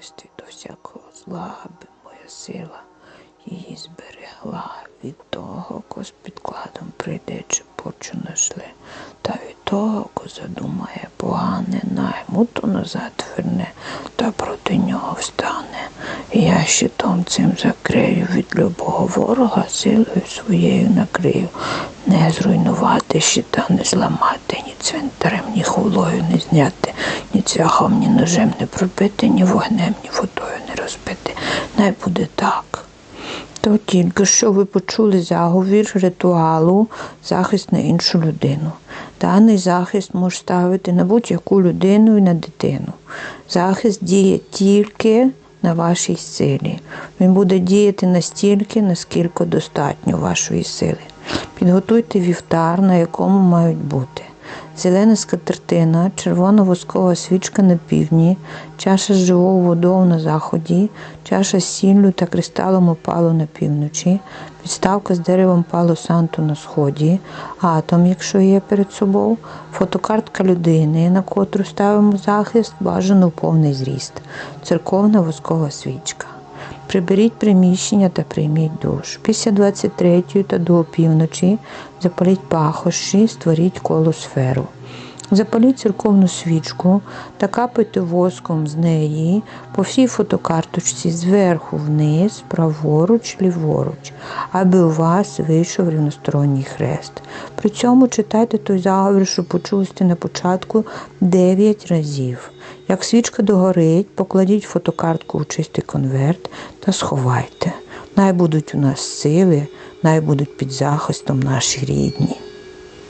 захист від усякого зла, аби моя сила її зберегла від того, ко з підкладом прийде чи почу нашле, та від того, ко задумає погане, найму то назад верне, та проти нього встане. Я щитом цим закрию від любого ворога, силою своєю накрию. Не зруйнувати щита, не зламати, ні цвинтарем, ні хулою не зняти, ні цвяхом, ні ножем не пробити, ні вогнем, ні водою не розбити. Най буде так. То тільки що ви почули заговір ритуалу захист на іншу людину. Даний захист може ставити на будь-яку людину і на дитину. Захист діє тільки на вашій силі. Він буде діяти настільки, наскільки достатньо вашої сили. Підготуйте вівтар, на якому мають бути зелена скатертина, червона воскова свічка на півдні, чаша з живою водою на заході, чаша з сіллю та кристалом опалу на півночі, підставка з деревом пало санту на сході, атом, якщо є перед собою, фотокартка людини, на котру ставимо захист, бажано повний зріст, церковна воскова свічка. Приберіть приміщення та прийміть душ. Після 23 та до опівночі запаліть пахощі, створіть колосферу. сферу. Запаліть церковну свічку та капайте воском з неї по всій фотокарточці зверху вниз, праворуч, ліворуч, аби у вас вийшов рівносторонній хрест. При цьому читайте той заговір, що почулися на початку 9 разів. Як свічка догорить, покладіть фотокартку у чистий конверт та сховайте. Най будуть у нас сили, най будуть під захистом наші рідні.